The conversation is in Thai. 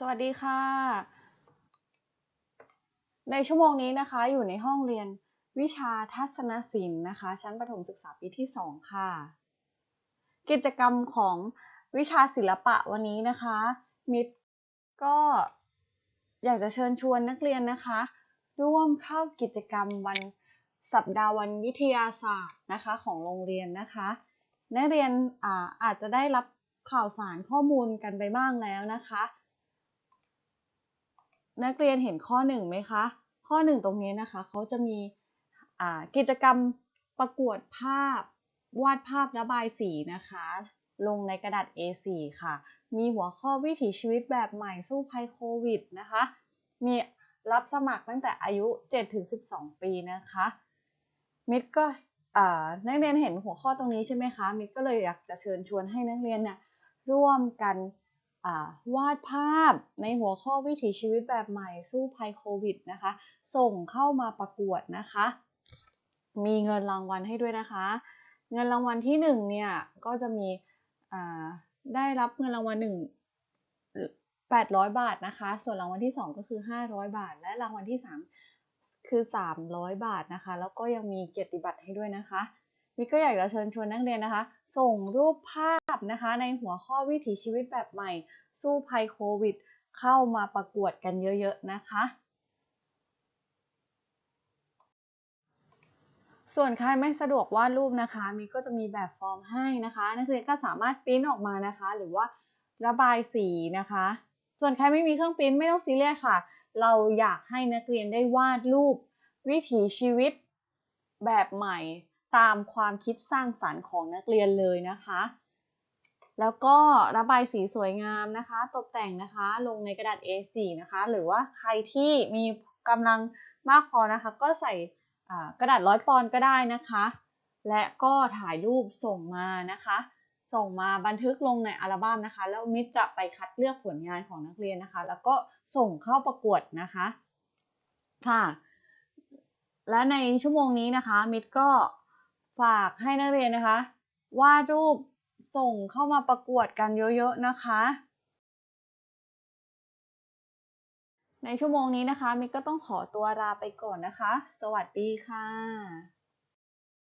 สวัสดีค่ะ ในชั่วโมงนี้นะคะ อยู่ในห้องเรียนวิชาทัศนศิลป์นะคะ ชั้นประถมศึกษาปีที่ 2 ค่ะ กิจกรรมของวิชาศิลปะวันนี้นะคะ มิตรก็อยากจะเชิญชวนนักเรียนนะคะ ร่วมเข้ากิจกรรมวันสัปดาห์วันวิทยาศาสตร์นะคะของโรงเรียนนะคะ นักเรียนอาอาจจะได้รับข่าวสารข้อมูลกันไปบ้างแล้วนะคะ นักเรียนเห็นข้อหนึ่งไหมคะ ข้อหนึ่งตรงนี้นะคะเขาจะมีกิจกรรมประกวดภาพ วาดภาพระบายสีนะคะ ลงในกระดาษ A4 ค่ะ มีหัวข้อวิถีชีวิตแบบใหม่สู้ภัยโควิดนะคะ มีรับสมัครตั้งแต่อายุ 7-12 ปีนะคะ มิตรก็นักเรียนเห็นหัวข้อตรงนี้ใช่ไหมคะ มิตรก็เลยอยากจะเชิญชวนให้นักเรียนเนี่ยร่วมกัน วาดภาพในหัวข้อวิถีชีวิตแบบใหม่สู้ภัยโควิดนะคะ ส่งเข้ามาประกวดนะคะ มีเงินรางวัลให้ด้วยนะคะ เงินรางวัลที่หนึ่งเนี่ยก็จะมีได้รับเงินรางวัลหนึ่ง800 บาทนะคะ ส่วนรางวัลที่ 2 ก็คือ 500 บาท และรางวัลที่ 3 คือ 300 บาทนะคะ แล้วก็ยังมีเกียรติบัตรให้ด้วยนะคะ มิก็อยากจะเชิญชวนนักเรียนนะคะ ส่งรูปภาพนะคะ ในหัวข้อวิถีชีวิตแบบใหม่ สู้ภัยโควิด เข้ามาประกวดกันเยอะๆนะคะ ส่วนใครไม่สะดวกวาดรูปนะคะ มีก็จะมีแบบฟอร์มให้นะคะ นักเรียนก็สามารถปริ้นออกมานะคะ หรือว่าระบายสีนะคะ ส่วนใครไม่มีเครื่องปริ้นไม่ต้องซีเรียสค่ะ เราอยากให้นักเรียนได้วาดรูปวิถีชีวิตแบบใหม่ ตามความคิดสร้างสรรค์ของนักเรียนเลยนะคะ แล้วก็ระบายสีสวยงามนะคะ ตกแต่งนะคะลงในกระดาษ A4 นะคะ หรือว่าใครที่มีกำลังมากพอนะคะ ก็ใส่กระดาษร้อยปอนก็ได้นะคะ และก็ถ่ายรูปส่งมานะคะ ส่งมาบันทึกลงในอัลบั้มนะคะ แล้วมิตรจะไปคัดเลือกผลงานของนักเรียนนะคะ แล้วก็ส่งเข้าประกวดนะคะค่ะและในชั่วโมงนี้นะคะ มิตรก็ ฝากให้นักเรียนนะคะ วาดรูปส่งเข้ามาประกวดกันเยอะๆนะคะ ในชั่วโมงนี้นะคะมิกก็ต้องขอตัวลาไปก่อนนะคะ สวัสดีค่ะ